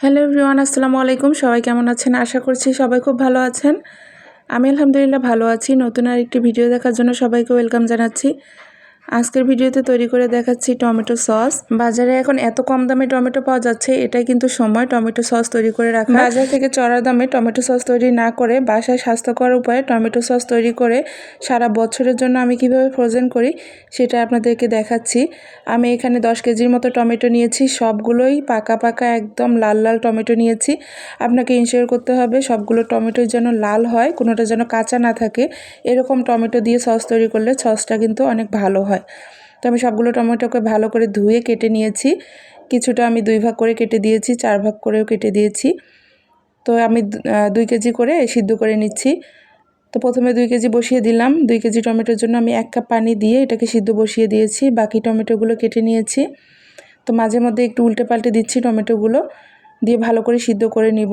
Hello everyone, আসসালামু আলাইকুম। সবাই কেমন আছেন? আশা করছি সবাই খুব ভালো আছেন। আমি আলহামদুলিল্লাহ ভালো আছি। নতুন আর একটি ভিডিও দেখার জন্য সবাইকে ওয়েলকাম জানাচ্ছি। আজকের ভিডিওতে তৈরি করে দেখাচ্ছি টমেটো সস। বাজারে এখন এত কম দামে টমেটো পাওয়া যাচ্ছে, এটাই কিন্তু সময় টমেটো সস তৈরি করে রাখা। বাজার থেকে চড়া দামে টমেটো সস তৈরি না করে বাসায় স্বাস্থ্যকর উপায়ে টমেটো সস তৈরি করে সারা বছরের জন্য আমি কীভাবে ফ্রোজেন করি, সেটা আপনাদেরকে দেখাচ্ছি। আমি এখানে দশ কেজির মতো টমেটো নিয়েছি, সবগুলোই পাকা পাকা একদম লাল লাল টমেটো নিয়েছি। আপনাকে ইনশিওর করতে হবে সবগুলো টমেটো যেন লাল হয়, কোনোটা যেন কাঁচা না থাকে। এরকম টমেটো দিয়ে সস তৈরি করলে সসটা কিন্তু অনেক ভালো হয়। তো আমি সবগুলো টমেটোকে ভালো করে ধুয়ে কেটে নিয়েছি। কিছুটা আমি দুই ভাগ করে কেটে দিয়েছি, চার ভাগ করেও কেটে দিয়েছি। তো আমি দুই কেজি করে সিদ্ধ করে নিচ্ছি। তো প্রথমে দুই কেজি বসিয়ে দিলাম। দুই কেজি টমেটোর জন্য আমি এক কাপ পানি দিয়ে এটাকে সিদ্ধ বসিয়ে দিয়েছি। বাকি টমেটোগুলো কেটে নিয়েছি। তো মাঝে মধ্যে একটু উল্টে পাল্টে দিচ্ছি টমেটোগুলো। দিয়ে ভালো করে সিদ্ধ করে নিব।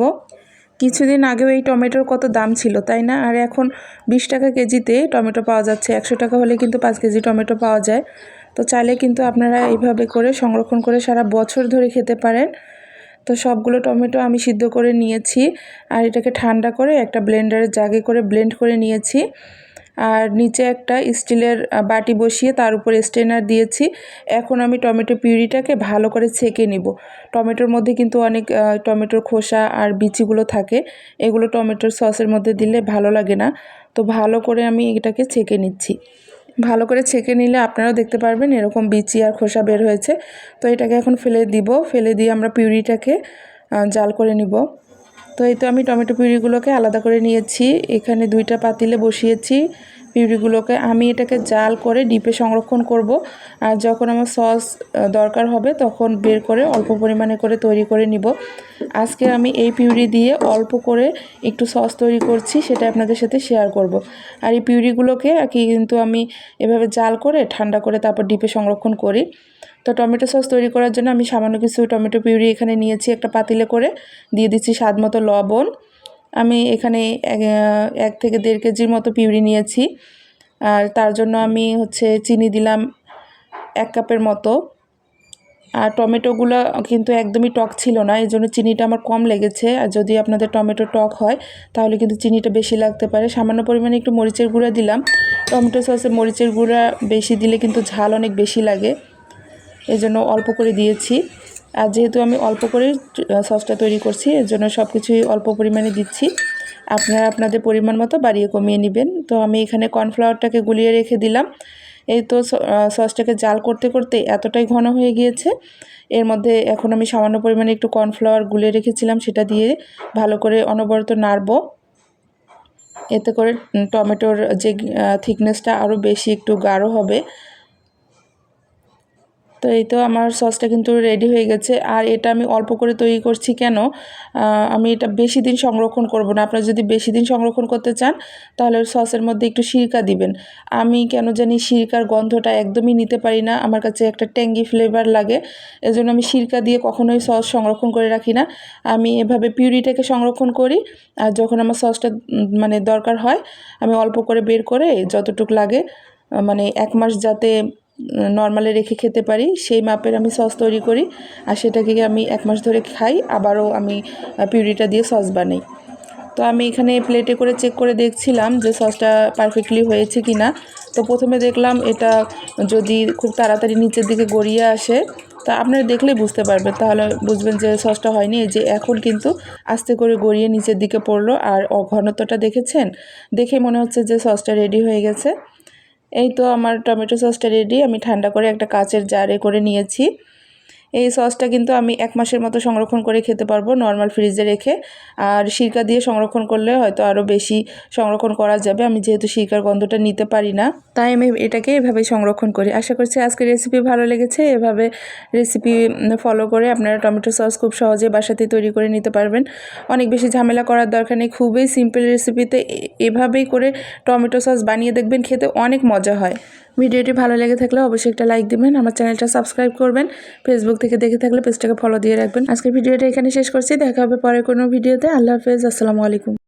কিছুদিন আগেও এই টমেটোর কত দাম ছিল, তাই না? আর এখন বিশ টাকা কেজিতে টমেটো পাওয়া যাচ্ছে। একশো টাকা হলে কিন্তু পাঁচ কেজি টমেটো পাওয়া যায়। তো চাইলে কিন্তু আপনারা এইভাবে করে সংরক্ষণ করে সারা বছর ধরে খেতে পারেন। তো সবগুলো টমেটো আমি সিদ্ধ করে নিয়েছি। আর এটাকে ঠান্ডা করে একটা ব্লেন্ডারের জাগে করে ব্লেন্ড করে নিয়েছি। আর নিচে একটা স্টিলের বাটি বসিয়ে তার উপর স্ট্রেনার দিয়েছি। এখন আমি টমেটো পিউরিটাকে ভালো করে ছেঁকে নিব। টমেটোর মধ্যে কিন্তু অনেক টমেটোর খোসা আর বিচিগুলো থাকে। এগুলো টমেটোর সসের মধ্যে দিলে ভালো লাগে না। তো ভালো করে আমি এটাকে ছেঁকে নিচ্ছি। ভালো করে ছেঁকে নিলে আপনারাও দেখতে পারবেন এরকম বিচি আর খোসা বের হয়েছে। তো এটাকে এখন ফেলে দিব। ফেলে দিয়ে আমরা পিউরিটাকে জাল করে নিব। তো এই তো আমি টমেটো পিউরিগুলোকে আলাদা করে নিয়েছি। এখানে দুইটা পাতিলে বসিয়েছি পিউরিগুলোকে। আমি এটাকে জাল করে ডিপে সংরক্ষণ করব। আর যখন আমার সস দরকার হবে তখন বের করে অল্প পরিমাণে করে তৈরি করে নিব। আজকে আমি এই পিউরি দিয়ে অল্প করে একটু সস তৈরি করছি সেটা আপনাদের সাথে শেয়ার করব। আর এই পিউরিগুলোকে কি কিন্তু আমি এভাবে জাল করে ঠান্ডা করে তারপর ডিপে সংরক্ষণ করি। তো টমেটো সস তৈরি করার জন্য আমি সামান্য কিছু টমেটো পিউরি এখানে নিয়েছি, একটা পাতিলে করে। দিয়ে দিচ্ছি স্বাদ মতো লবণ। আমি এখানে এক থেকে দেড় কেজির মতো পিউরি নিয়েছি। আর তার জন্য আমি হচ্ছে চিনি দিলাম এক কাপের মতো। আর টমেটোগুলো কিন্তু একদমই টক ছিল না, এই জন্য চিনিটা আমার কম লেগেছে। আর যদি আপনাদের টমেটো টক হয়, তাহলে কিন্তু চিনিটা বেশি লাগতে পারে। সামান্য পরিমাণে একটু মরিচের গুঁড়া দিলাম। টমেটো সসে মরিচের গুঁড়া বেশি দিলে কিন্তু ঝাল অনেক বেশি লাগে। এই জন্য অল্প করে দিয়েছি। আর যেহেতু আমি অল্প করে সসটা তৈরি করছি এর জন্য সব কিছুই অল্প পরিমাণে দিচ্ছি। আপনারা আপনাদের পরিমাণ মতো বাড়িয়ে কমিয়ে নেবেন। তো আমি এখানে কর্নফ্লাওয়ারটাকে গুলিয়ে রেখে দিলাম। এই তো সসটাকে জাল করতে করতে এতটাই ঘন হয়ে গিয়েছে। এর মধ্যে এখন আমি সামান্য পরিমাণে একটু কর্নফ্লাওয়ার গুলে রেখেছিলাম, সেটা দিয়ে ভালো করে অনবরত নাড়ব। এতে করে টমেটোর যে থিকনেসটা আরও বেশি একটু গাঢ় হবে। তো এই তো আমার সসটা কিন্তু রেডি হয়ে গেছে। আর এটা আমি অল্প করে তৈরি করছি কেন? আমি এটা বেশি দিন সংরক্ষণ করব না। আপনারা যদি বেশি দিন সংরক্ষণ করতে চান, তাহলে সসের মধ্যে একটু সিরকা দিবেন। আমি কেন জানি সিরকার গন্ধটা একদমই নিতে পারি না। আমার কাছে একটা ট্যাঙ্গি ফ্লেভার লাগে। এজন্য আমি সিরকা দিয়ে কখনোই সস সংরক্ষণ করে রাখি না। আমি এভাবে পিউরিটাকে সংরক্ষণ করি। আর যখন আমার সসটা মানে দরকার হয়, আমি অল্প করে বের করে যতটুক লাগে মানে এক মাস যাতে নর্মালে রেখে খেতে পারি, সেই মাপের আমি সস তৈরি করি আর সেটাকে আমি এক মাস ধরে খাই, আবারও আমি পিউরিটা দিয়ে সস বানাই। তো আমি এখানে প্লেটে করে চেক করে দেখছিলাম যে সসটা পারফেক্টলি হয়েছে কি না তো প্রথমে দেখলাম এটা যদি খুব তাড়াতাড়ি নিচের দিকে গড়িয়ে আসে, তা আপনারা দেখলেই বুঝতে পারবেন তাহলে বুঝবেন যে সসটা হয়নি যে এখন কিন্তু আস্তে করে গড়িয়ে নিচের দিকে পড়ল। আর ঘনত্বটা দেখেছেন? দেখে মনে হচ্ছে যে সসটা রেডি হয়ে গেছে। এই তো আমার টমেটো সসটা রেডি আমি ঠান্ডা করে একটা কাচের জারে করে নিয়েছি। এই সসটা কিন্তু আমি এক মাসের মতো সংরক্ষণ করে খেতে পারব নর্মাল ফ্রিজে রেখে। আর সিরকা দিয়ে সংরক্ষণ করলে হয়তো আরও বেশি সংরক্ষণ করা যাবে, আমি যেহেতু সিরকার গন্ধটা নিতে পারি না, তাই আমি এটাকে এভাবে সংরক্ষণ করি। আশা করছি আজকের রেসিপি ভালো লেগেছে, এভাবে রেসিপি ফলো করে আপনারা টমেটো সস খুব সহজে বাসাতে তৈরি করে নিতে পারবেন। অনেক বেশি ঝামেলা করার দরকার নেই, খুবই সিম্পল রেসিপিতে এভাবেই করে টমেটো সস বানিয়ে দেখবেন খেতে অনেক মজা হয়। ভিডিওটি ভালো লেগে থাকলে অবশ্যই একটা লাইক দিবেন, আমার চ্যানেলটা সাবস্ক্রাইব করবেন ফেসবুক থেকে দেখে থাকলে পেজটাকে ফলো দিয়ে রাখবেন। আজকের ভিডিওটা এখানে শেষ করছি, দেখা হবে পরে কোনো ভিডিওতে, আল্লাহ হাফেজ, আসসালামু আলাইকুম।